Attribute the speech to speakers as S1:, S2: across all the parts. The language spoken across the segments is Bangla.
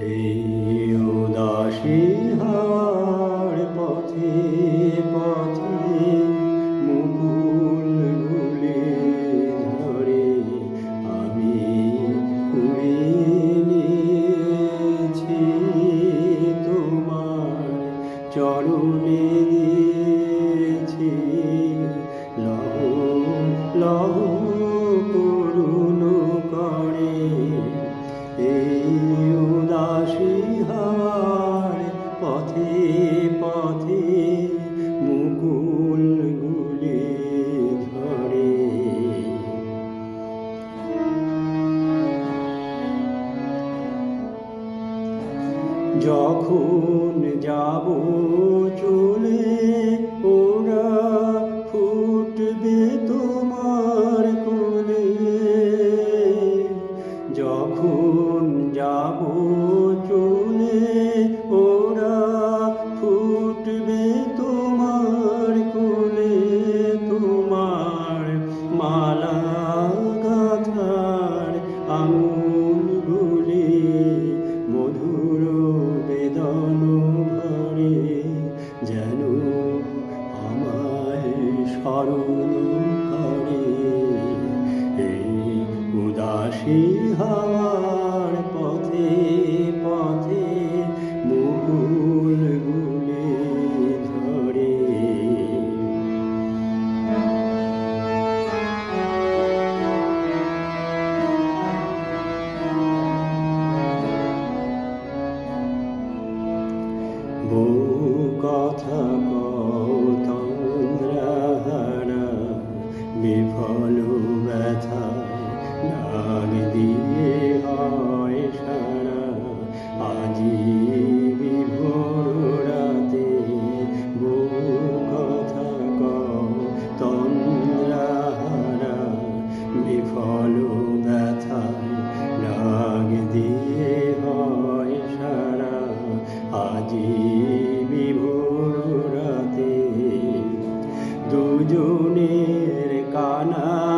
S1: এই উদাসী হার পথে পথে মুকুল গুলে ধরে আমি কুড়ে নিয়েছি তোমার চরণে দিয়েছি। লহ লহ উদাসী পথে পথে মুকুল গুলে ধরে। যখন যাব চলে উদাসী হাওয়ার পথে পথে মুকুল গুলে ধরে। বহু কথা নাগ দিয়ে হয় সারা। আজি বিভোর রাতে বহু কথা কৌতন্দ্রাহারা বিফল ব্যথা নাগ দিয়ে হয় সারা। আজি বিভোর রাতে দুজনের কানি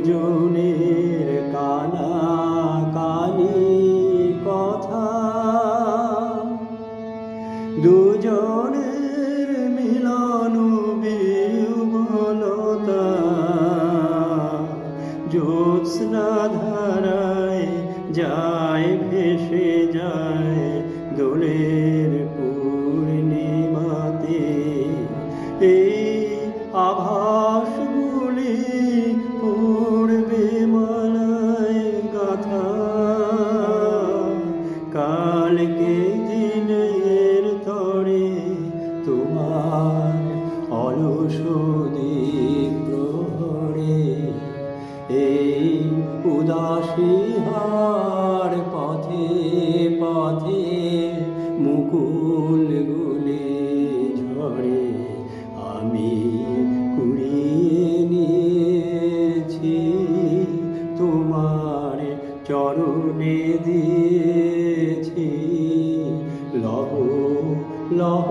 S1: দুজনের কানা কানি কথা। দুজনের মিলন বিবলতা জ্যোৎস্না ধারায় যায় ভেসে যায়। এই উদাসী হার পথে পথে মুকুল গুলে ঝরে আমি কুড়িয়ে নিয়েছি, তোমার চরণে দিয়েছি। লহ লহ